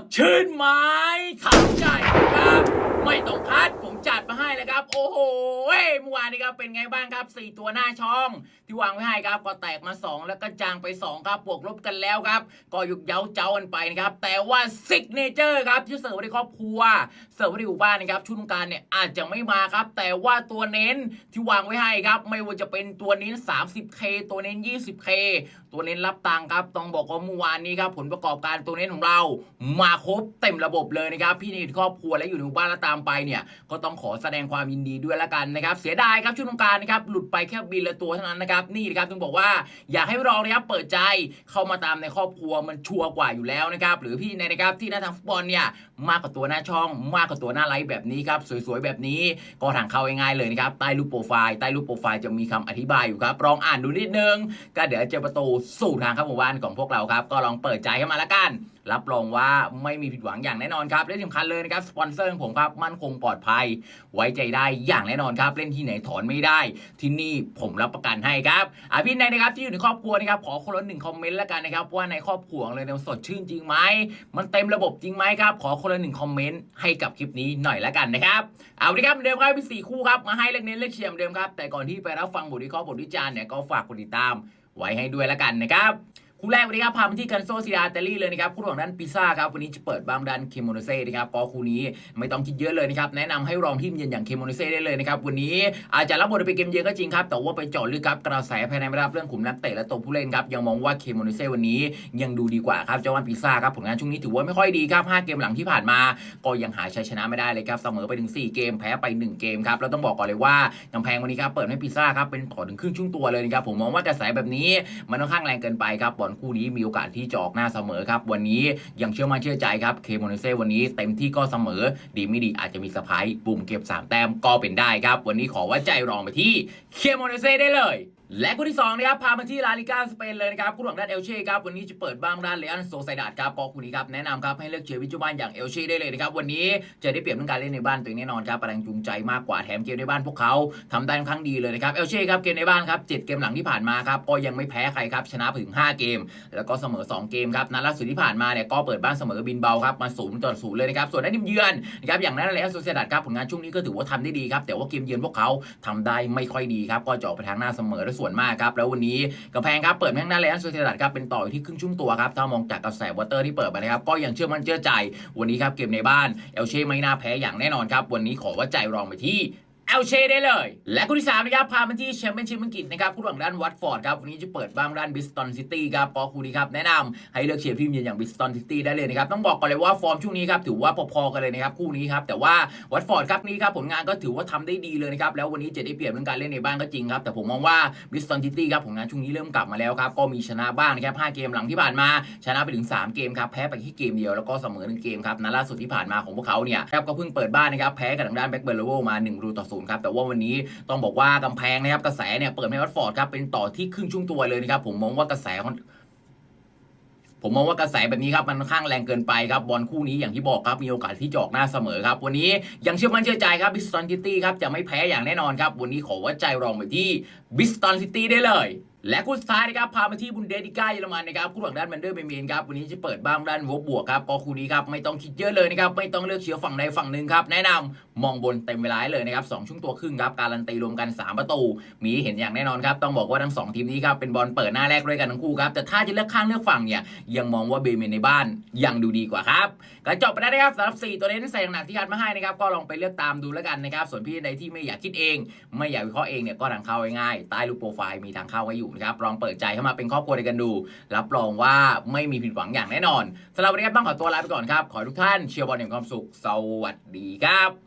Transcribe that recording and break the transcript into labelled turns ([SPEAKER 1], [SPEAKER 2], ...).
[SPEAKER 1] ดชื่นไหมข่าวใจครับ ไม่ต้องคัดผ จัดมาให้เลยครับ โอ้โหเว้เมื่อวานนี้ครับเป็นไงบ้างครับ 4 ตัวหน้าช่อง ที่วางไว้ให้ครับก็แตกมา 2 แล้วก็จางไป 2 ครับบวกลบกันแล้วครับ ก็หยุกเย้าเจ้ากันไปนะครับ แต่ว่าซิกเนเจอร์ครับที่เสิร์ฟไว้ในครอบครัว เสิร์ฟไว้ในหมู่บ้านนะครับชุดการเนี่ยอาจจะไม่มาครับ แต่ว่าตัวเน้นที่วางไว้ให้ครับ ไม่ว่าจะเป็นตัวเน้น 30K ตัวเน้น 20K ตัวเน้นรับตังครับต้องบอกว่าเมื่อวานนี้ครับผลประกอบการตัวเน้นของเรา มาครบเต็มระบบเลยนะครับพี่นี่ครอบครัวและอยู่ในหมู่บ้านแล้วตามไปเนี่ยก็ต้อง้องขอแสดงความยินดีด้วยละกันนะครับ เสียดายครับชุดของการนะครับหลุดไปแค่บินละตัวเท่านั้นนะครับนี่นะครับถึงบอกว่าอยากให้เรานะครับเปิดใจเข้ามาตามในครอบครัวมันชัวร์กว่าอยู่แล้วนะครับหรือพี่ในนะครับที่หน้าทางฟุตบอลเนี่ยมากกว่าตัวหน้าช่อง มากกว่าตัวหน้าไลฟ์แบบนี้ครับสวยๆแบบนี้ก็ทางเข้าง่ายๆเลยนะครับใต้รูปโปรไฟล์ใต้รูปโปรไฟล์จะมีคำอธิบายอยู่ครับลองอ่านดูนิดนึง ก็เดี๋ยวเจอประตูสู่ทางเข้าหมู่บ้านของพวกเราครับ ก็ลองเปิดใจเข้ามาละกัน รับรองว่าไม่มีผิดหวังอย่างแน่นอนครับและสำคัญเลยนะครับสปอนเซอร์ของผมครับมั่นคงปลอดภัย ไว้ใจได้อย่างแน่นอนครับ เล่นที่ไหนถอนไม่ได้ ที่นี่ผมรับประกันให้ครับอะพี่ในนะครับที่อยู่ในครอบครัวนะครับขอคนละหนึ่งคอมเมนต์แล้วกันนะครับว่าในครอบครัวของเลยเนี่ยสดชื่นจริงไหมมันเต็มระบบจริงไหมครับขอคนละหนึ่งคอมเมนต์ให้กับคลิปนี้หน่อยละกันนะครับเอาละครับเดิมครับมีสี่คู่ครับมาให้เล็กเน้นเล็กเชียร์เหมือนเดิมครับแต่ก่อนที่ไปรับฟังบทวิเคราะห์บทวิจารณ์เนี่ยก็ฝากกดติดตามไว้ให้ด้วยละกันนะครับ คู่แรกวันนี้ครับพาไปที่กันโซซิดาเตลี่เลยนะครับคู่ของด้านพิซ่าครับวันนี้จะเปิดบ้างด้านเคโมโนเซ่นะครับก็คู่นี้ไม่ต้องคิดเยอะเลยนะครับแนะนำให้รองทีมเยือนอย่างเคโมโนเซ่ได้เลยนะครับวันนี้อาจจะรับบทเป็นเกมเยือนก็จริงครับแต่ว่าไปเจาะลึกครับกระแสภายในไม่รับเรื่องขุมนักเตะและตัวผู้เล่นครับยังมองว่าเคโมโนเซ่วันนี้ยังดูดีกว่าครับเจ้าวันพิซ่าครับผลงานช่วงนี้ถือว่าไม่ค่อยดีครับ5เกมหลังที่ผ่านมา ก็ยังหาชัยชนะไม่ได้เลยครับเสมอไปถึง4เกมแพ้ไป 1 เกมครับแล้วต้องบอกก่อนเลยว่ากำแพงวันนี้ครับเปิดให้พิซ่าครับเป็นต่อถึงครึ่งช่วงตัวเลยนะครับผมมองว่ากระแสแบบนี้มันค่อนข้างแรงเกินไปครับบอนคู่นี้มีโอกาสที่จะออกหน้าเสมอครับ วันนี้ยังเชื่อมั่นเชื่อใจครับเคโมเนเซ่วันนี้เต็มที่ก็เสมอ ดีไม่ดีอาจจะมีสะพายปุ่มเก็บ 3 แต้มก็เป็นได้ครับ วันนี้ขอว่าใจรองไปที่เคโมเนเซ่ได้เลย และคู่ที่2นะครับพามาที่ลาลิก้าสเปนเลยนะครับคู่หลังด้านเอลเช่ครับวันนี้จะเปิดบ้างด้านเลอันโซไซดาดครับก็คู่นี้ครับแนะนำครับให้เลือกเชียร์วิจูบ้านอย่างเอลเช่ได้เลยนะครับวันนี้จะได้เปรียบเรื่องการเล่นในบ้านตัวเองแน่นอนครับแรงจูงใจมากกว่าแถมเกมในบ้านพวกเขาทำได้ค่อนข้างดีเลยนะครับเอลเช่ครับเกมในบ้านครับเจ็ดเกมหลังที่ผ่านมาครับก็ยังไม่แพ้ใครครับชนะถึง 5 เกม แล้วก็เสมอ 2 เกมครับนัดล่าสุดที่ผ่านมาเนี่ยก็เปิดบ้านเสมอบินเบาครับมาศูนย์ต่อศูนย์เลยนะครับส่วนนัดทีมเยือนนะครับอย่างนั้นเลอันโซไซดาดครับผลงานช่วงนี้ก็ถือว่าทำได้ดีครับแต่ว่าเกมเยือนพวกเขาทำได้ไม่ค่อยดีครับก็จะออกไปทางหน้าเสมอและส่วนมากครับ แล้ววันนี้กระแพงครับเปิดแม่งหน้าเลอันโซเซดัดครับเป็นต่ออยู่ที่ครึ่งช่วงตัวครับถ้ามองจากกระแสวอเตอร์ที่เปิดไปนะครับก็ยังเชื่อมั่นเชื่อใจ วันนี้ครับเกมในบ้านเอลเช่ไม่น่าแพ้อย่างแน่นอนครับวันนี้ขอว่าใจรองไปที่ เอลเช่ได้เลย และคู่ที่ 3 นะครับ พามาที่แชมเปี้ยนชิพอังกฤษนะครับคู่หลังด้านวัตฟอร์ดครับ วันนี้จะเปิดบ้างด้านบิสตันซิตี้ครับก็คู่นี้ครับ แนะนำให้เลือกเชียร์ทีมเยือนอย่างบิสตันซิตี้ได้เลยนะครับ ต้องบอกก่อนเลยว่าฟอร์มช่วงนี้ครับ ถือว่าพอๆกันเลยนะครับ คู่นี้ครับ แต่ว่าวัตฟอร์ดครับนี้ครับผลงานก็ถือว่าทำได้ดีเลยนะครับ แล้ววันนี้จะได้เปรียบเรื่องการเล่นในบ้านก็จริงครับ แต่ผมมองว่าบิสตันซิตี้ครับผลงานช่วงนี้เริ่มกลับมาแล้วครับก็มีชนะบ้างนะครับ5เกมหลังที่ผ่านมาชนะไปถึง 3 เกมครับแพ้ไปแค่เกมเดียวแล้วก็เสมอหนึ่งเกมครับนัดล่าสุดที่ผ่านมาของพวกเขาเนี่ยครับก็เพิ่งเปิดบ้านนะครับแพ้กับทางด้านแบ็กเบอร์โลมา1รูต่อ0ครับแต่ว่าวันนี้ต้องบอกว่ากำแพงนะครับกระแสเนี่ยเปิดให้วัตฟอร์ดครับเป็นต่อที่ครึ่งช่วงตัวเลยนะครับผมมองว่ากระแสผมมองว่ากระแสแบบนี้ครับมันค้างแรงเกินไปครับบอลคู่นี้อย่างที่บอกครับมีโอกาสที่จะออกหน้าเสมอครับ วันนี้ยังเชื่อมั่นเชื่อใจครับบิสตันซิตี้ครับจะไม่แพ้อย่างแน่นอนครับวันนี้ขอว่าใจรองไปที่บิสตันซิตี้ได้เลยและคู่สุดท้ายนะครับพามาที่บุนเดสลิก้าเยอรมันนะครับคู่หลังด้านแมนเดอร์เบเมนครับวันนี้จะเปิดบ้างด้านวบบวกครับก็คู่นี้ครับไม่ต้องคิดเยอะเลยนะครับไม่ต้องเลือกเชียร์ฝั่งใดฝั่งหนึ่งครับแนะนำมองบนเต็มเวลาเลยนะครับสองช่วงตัวครึ่งครับการันตีรวมกัน 3 ประตู มีเห็นอย่างแน่นอนครับต้องบอกว่าทั้งสองทีมนี้ครับเป็นบอลเปิดหน้าแรกด้วยกันทั้งคู่ครับแต่ถ้าจะเลือกข้างเลือกฝั่งเนี่ยยังมองว่าเบเมนในบ้านยังดูดีกว่าครับก็จบไปแล้วนะครับสำหรับ 4 ตัวเล่นใส่หนักที่คัดมาให้นะครับก็ลองไปเลือกตามดูแล้วกันนะครับส่วนพี่ใดที่ไม่อยากคิดเอง ไม่อยากวิเคราะห์เองเนี่ยก็ทางเข้าง่ายๆใต้รูปโปรไฟล์มีทางเข้าไว้อยู่นะครับลองเปิดใจเข้ามาเป็นครอบครัวเดียวกันดู รับรองว่าไม่มีผิดหวังอย่างแน่นอนสำหรับวันนี้ครับต้องขอตัวลาไปก่อนครับ ขอให้ทุกท่านเชียร์บอลอย่างความสุข สวัสดีครับ